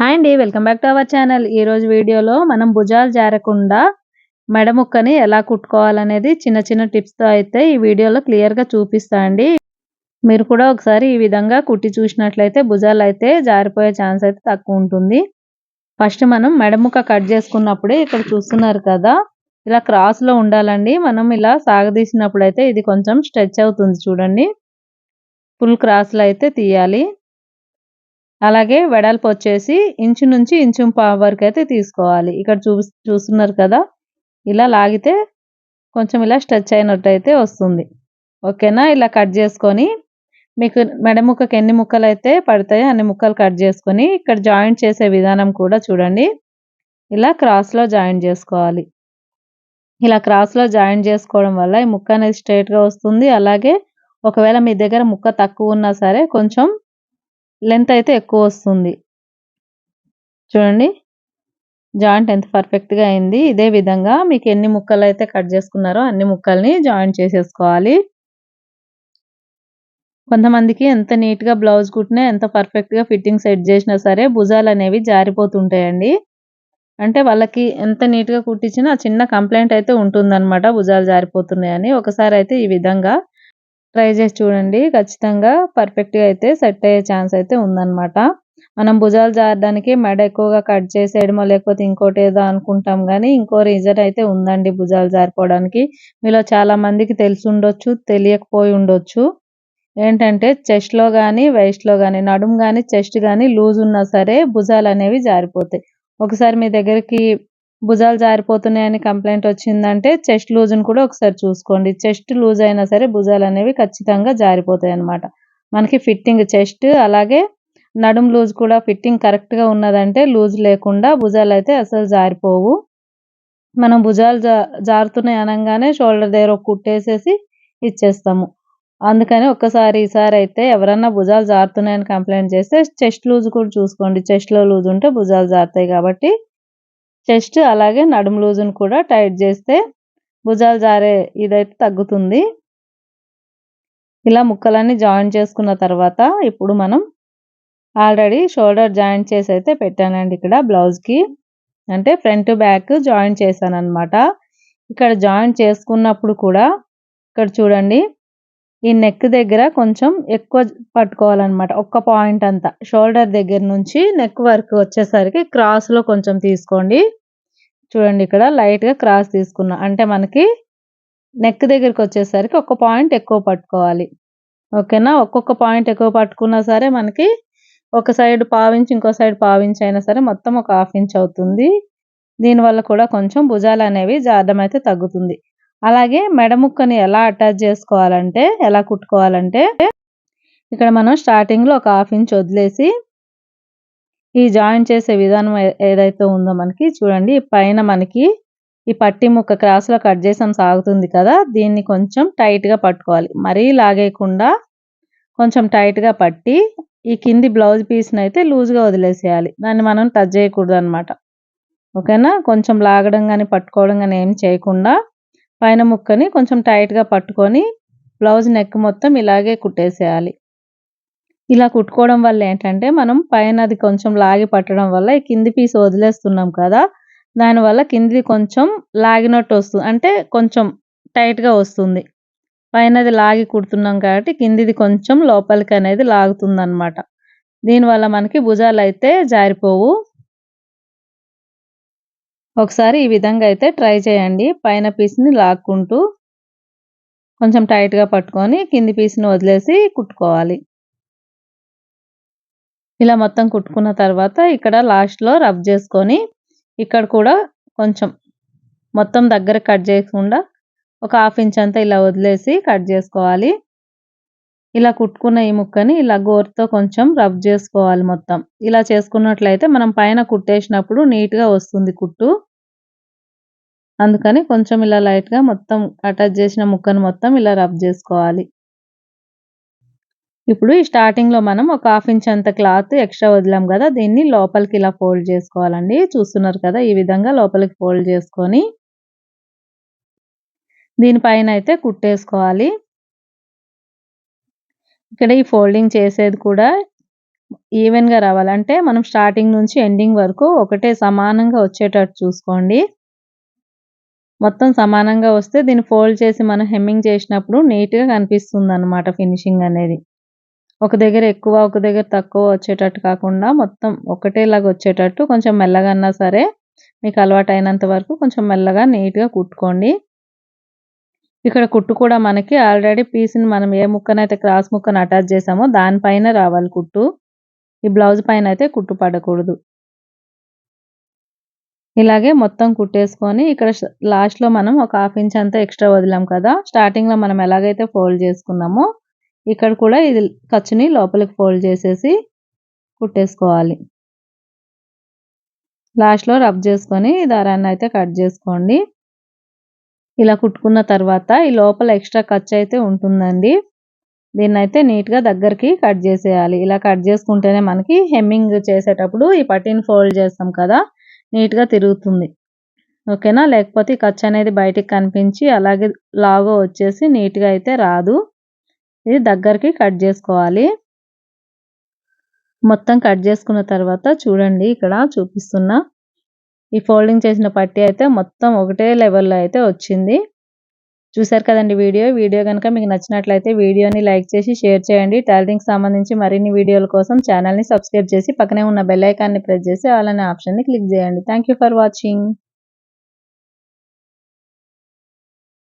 Hi అండి welcome back to our channel. ఈరోజు వీడియోలో మనం భుజాలు జారకుండా మెడ ముక్కని ఎలా కుట్టుకోవాలనేది చిన్న చిన్న టిప్స్తో అయితే ఈ వీడియోలో క్లియర్గా చూపిస్తా అండి. మీరు కూడా ఒకసారి ఈ విధంగా కుట్టి చూసినట్లయితే భుజాలు అయితే జారిపోయే ఛాన్స్ అయితే తక్కువ ఉంటుంది. ఫస్ట్ మనం మెడ ముక్క కట్ చేసుకున్నప్పుడే ఇక్కడ చూస్తున్నారు కదా ఇలా క్రాస్లో ఉండాలండి. మనం ఇలా సాగదీసినప్పుడు అయితే ఇది కొంచెం స్ట్రెచ్ అవుతుంది చూడండి. ఫుల్ క్రాస్లో అయితే తీయాలి. అలాగే వెడల్పు వచ్చేసి ఇంచు నుంచి ఇంచు వరకు అయితే తీసుకోవాలి. ఇక్కడ చూ చూస్తున్నారు కదా? ఇలా లాగితే కొంచెం ఇలా స్ట్రెచ్ అయినట్టు అయితే వస్తుంది. ఓకేనా? ఇలా కట్ చేసుకొని మీకు మెడ ముక్కకి ఎన్ని ముక్కలు అయితే పడతాయో అన్ని ముక్కలు కట్ చేసుకొని ఇక్కడ జాయింట్ చేసే విధానం కూడా చూడండి. ఇలా క్రాస్లో జాయింట్ చేసుకోవాలి. ఇలా క్రాస్లో జాయింట్ చేసుకోవడం వల్ల ఈ ముక్క అనేది స్ట్రైట్గా వస్తుంది. అలాగే ఒకవేళ మీ దగ్గర ముక్క తక్కువ ఉన్నా సరే కొంచెం లెంత్ అయితే ఎక్కువ వస్తుంది. చూడండి. జాయింట్ ఎంత పర్ఫెక్ట్గా అయింది. ఇదే విధంగా మీకు ఎన్ని ముక్కలు అయితే కట్ చేసుకున్నారో అన్ని ముక్కల్ని జాయింట్ చేసేసుకోవాలి. కొంతమందికి ఎంత నీట్గా బ్లౌజ్ కుట్టినా ఎంత పర్ఫెక్ట్గా ఫిట్టింగ్ సెట్ చేసినా సరే భుజాలు అనేవి జారిపోతుంటాయండి. అంటే వాళ్ళకి ఎంత నీట్గా కుట్టించినా చిన్న కంప్లైంట్ అయితే ఉంటుందన్నమాట భుజాలు జారిపోతున్నాయని. ఒకసారి అయితే ఈ విధంగా ట్రై చేసి చూడండి. ఖచ్చితంగా పర్ఫెక్ట్గా అయితే సెట్ అయ్యే ఛాన్స్ అయితే ఉందన్నమాట. మనం భుజాలు జారడానికి మెడ ఎక్కువగా కట్ చేసేయడమో లేకపోతే ఇంకోటి ఏదో అనుకుంటాం కానీ ఇంకో రీజన్ అయితే ఉందండి భుజాలు జారిపోవడానికి. మీలో చాలా మందికి తెలిసి ఉండొచ్చు తెలియకపోయి ఉండొచ్చు. ఏంటంటే చెస్ట్లో కానీ వెయిస్ట్లో కానీ నడుము కానీ చెస్ట్ కానీ లూజ్ ఉన్నా సరే భుజాలు అనేవి జారిపోతాయి. ఒకసారి మీ దగ్గరికి భుజాలు జారిపోతున్నాయని కంప్లైంట్ వచ్చిందంటే చెస్ట్ లూజ్ని కూడా ఒకసారి చూసుకోండి. చెస్ట్ లూజ్ అయినా సరే భుజాలు అనేవి ఖచ్చితంగా జారిపోతాయి అనమాట మనకి ఫిట్టింగ్ చెస్ట్ అలాగే నడుం లూజ్ కూడా ఫిట్టింగ్ కరెక్ట్గా ఉన్నదంటే లూజ్ లేకుండా భుజాలు అయితే అసలు జారిపోవు. మనం భుజాలు జా జారుతున్నాయి అనగానే షోల్డర్ దగ్గర ఒక కుట్టేసేసి ఇచ్చేస్తాము. అందుకని ఒక్కసారి ఈసారి అయితే ఎవరన్నా భుజాలు జారుతున్నాయని కంప్లైంట్ చేస్తే చెస్ట్ లూజ్ కూడా చూసుకోండి. చెస్ట్లో లూజ్ ఉంటే భుజాలు జారుతాయి కాబట్టి చెస్ట్ అలాగే నడుము లూజును కూడా టైట్ చేస్తే భుజాలు జారే ఇదైతే తగ్గుతుంది. ఇలా ముక్కలన్నీ జాయిన్ చేసుకున్న తర్వాత ఇప్పుడు మనం ఆల్రెడీ షోల్డర్ జాయింట్ చేసి అయితే పెట్టానండి ఇక్కడ బ్లౌజ్కి. అంటే ఫ్రంట్ బ్యాక్ జాయిన్ చేశాను అనమాట ఇక్కడ జాయిన్ చేసుకున్నప్పుడు కూడా ఇక్కడ చూడండి ఈ నెక్ దగ్గర కొంచెం ఎక్కువ పట్టుకోవాలన్నమాట. ఒక్క పాయింట్ అంతా. షోల్డర్ దగ్గర నుంచి నెక్ వరకు వచ్చేసరికి క్రాస్లో కొంచెం తీసుకోండి. చూడండి ఇక్కడ లైట్గా క్రాస్ తీసుకున్నా. అంటే మనకి నెక్ దగ్గరికి వచ్చేసరికి ఒక పాయింట్ ఎక్కువ పట్టుకోవాలి. ఓకేనా? ఒక్కొక్క పాయింట్ ఎక్కువ పట్టుకున్నా సరే మనకి ఒక సైడ్ పావించి ఇంకో సైడ్ పావించి అయినా సరే మొత్తం ఒక హాఫ్ ఇంచ్ అవుతుంది. దీనివల్ల కూడా కొంచెం భుజాలు అనేవి జాడమైతే తగ్గుతుంది. అలాగే మెడ ముక్కని ఎలా అటాచ్ చేసుకోవాలంటే ఎలా కుట్టుకోవాలంటే ఇక్కడ మనం స్టార్టింగ్లో ఒక హాఫ్ ఇంచ్ వదిలేసి ఈ జాయిన్ చేసే విధానం ఏదైతే ఉందో మనకి చూడండి పైన మనకి ఈ పట్టి ముక్క క్రాస్లో కట్ చేసాం సాగుతుంది కదా దీన్ని కొంచెం టైట్గా పట్టుకోవాలి. మరీ లాగేయకుండా కొంచెం టైట్గా పట్టి ఈ కింది బ్లౌజ్ పీస్ని అయితే లూజ్గా వదిలేసేయాలి. దాన్ని మనం టచ్ చేయకూడదు అనమాట ఓకేనా? కొంచెం లాగడం కానీ పట్టుకోవడం కానీ ఏం చేయకుండా పైన ముక్కని కొంచెం టైట్గా పట్టుకొని బ్లౌజ్ నెక్ మొత్తం ఇలాగే కుట్టేసేయాలి. ఇలా కుట్టుకోవడం వల్ల ఏంటంటే మనం పైన అది కొంచెం లాగి పట్టడం వల్ల ఈ కింది పీస్ వదిలేస్తున్నాం కదా దానివల్ల కింది కొంచెం లాగినట్టు వస్తుంది. అంటే కొంచెం టైట్గా వస్తుంది. పైనది లాగి కుడుతున్నాం కాబట్టి కిందిది కొంచెం లోపలికి అనేది లాగుతుంది అనమాట దీనివల్ల మనకి భుజాలు అయితే జారిపోవు. ఒకసారి ఈ విధంగా అయితే ట్రై చేయండి. పైన పీస్ని లాక్కుంటూ కొంచెం టైట్గా పట్టుకొని కింది పీస్ని వదిలేసి కుట్టుకోవాలి. ఇలా మొత్తం కుట్టుకున్న తర్వాత ఇక్కడ లాస్ట్లో రబ్ చేసుకొని ఇక్కడ కూడా కొంచెం మొత్తం దగ్గర కట్ చేయకుండా ఒక హాఫ్ ఇంచ్ అంతా ఇలా వదిలేసి కట్ చేసుకోవాలి. ఇలా కుట్టుకున్న ఈ ముక్కని ఇలా గోరుతో కొంచెం రబ్ చేసుకోవాలి మొత్తం. ఇలా చేసుకున్నట్లయితే మనం పైన కుట్టేసినప్పుడు నీట్గా వస్తుంది కుట్టు. అందుకని కొంచెం ఇలా లైట్గా మొత్తం అటాచ్ చేసిన ముక్కను మొత్తం ఇలా రబ్ చేసుకోవాలి. ఇప్పుడు ఈ స్టార్టింగ్లో మనం ఒక హాఫ్ ఇంచ్ అంత క్లాత్ ఎక్స్ట్రా వదిలాం కదా దీన్ని లోపలికి ఇలా ఫోల్డ్ చేసుకోవాలండి. చూస్తున్నారు కదా ఈ విధంగా లోపలికి ఫోల్డ్ చేసుకొని దీనిపైన అయితే కుట్టేసుకోవాలి. ఇక్కడ ఈ ఫోల్డింగ్ చేసేది కూడా ఈవెన్‌గా రావాలంటే మనం స్టార్టింగ్ నుంచి ఎండింగ్ వరకు ఒకటే సమానంగా వచ్చేటట్టు చూసుకోండి. మొత్తం సమానంగా వస్తే దీన్ని ఫోల్డ్ చేసి మనం హెమ్మింగ్ చేసినప్పుడు నీట్‌గా కనిపిస్తుందనమాట ఫినిషింగ్ అనేది. ఒక దగ్గర ఎక్కువ, ఒక దగ్గర తక్కువ వచ్చేటట్టు కాకుండా మొత్తం ఒకటేలాగా వచ్చేటట్టు కొంచెం మెల్లగా అన్నా సరే మీకు అలవాటైనంత వరకు కొంచెం మెల్లగా నీట్‌గా కుట్టుకోండి. ఇక్కడ కుట్టు కూడా మనకి ఆల్రెడీ పీస్‌ని మనం ఏ ముక్కనైతే క్రాస్ ముక్కను అటాచ్ చేసామో దానిపైన రావాలి కుట్టు. ఈ బ్లౌజ్ పైన అయితే కుట్టు పడకూడదు. ఇలాగే మొత్తం కుట్టేసుకొని ఇక్కడ లాస్ట్‌లో మనం ఒక హాఫ్ ఇంచ్ అంతా ఎక్స్ట్రా వదిలాం కదా! స్టార్టింగ్‌లో మనం ఎలాగైతే ఫోల్డ్ చేసుకున్నామో ఇక్కడ కూడా ఇది ఖర్చుని లోపలికి ఫోల్డ్ చేసేసి కుట్టేసుకోవాలి. లాస్ట్‌లో రబ్ చేసుకొని దారాన్ని అయితే కట్ చేసుకోండి. ఇలా కుట్టుకున్న తర్వాత ఈ లోపల ఎక్స్ట్రా ఖర్చు అయితే ఉంటుందండి. దీన్ని అయితే నీట్‌గా దగ్గరికి కట్ చేసేయాలి. ఇలా కట్ చేసుకుంటేనే మనకి హెమ్మింగ్ చేసేటప్పుడు ఈ పట్టీని ఫోల్డ్ చేస్తాం కదా! నీట్‌గా తిరుగుతుంది. ఓకేనా? లేకపోతే ఈ ఖర్చు అనేది బయటికి కనిపించి అలాగే లాగో వచ్చేసి నీట్‌గా అయితే రాదు. ఇది దగ్గరికి కట్ చేసుకోవాలి. మొత్తం కట్ చేసుకున్న తర్వాత చూడండి ఇక్కడ చూపిస్తున్నా. ఈ ఫోల్డింగ్ చేసిన పట్టీ అయితే మొత్తం ఒకటే లెవెల్‌లో అయితే వచ్చింది. చూసారు కదండి వీడియో. వీడియో కనుక మీకు నచ్చినట్లయితే వీడియోని లైక్ చేసి షేర్ చేయండి. టైలరింగ్ సంబంధించి మరిన్ని వీడియోల కోసం ఛానల్ని సబ్స్క్రైబ్ చేసి పక్కనే ఉన్న బెల్ ఐకాన్‌ని ప్రెస్ చేసి అలానే ఆప్షన్‌ని క్లిక్ చేయండి. Thank you for watching.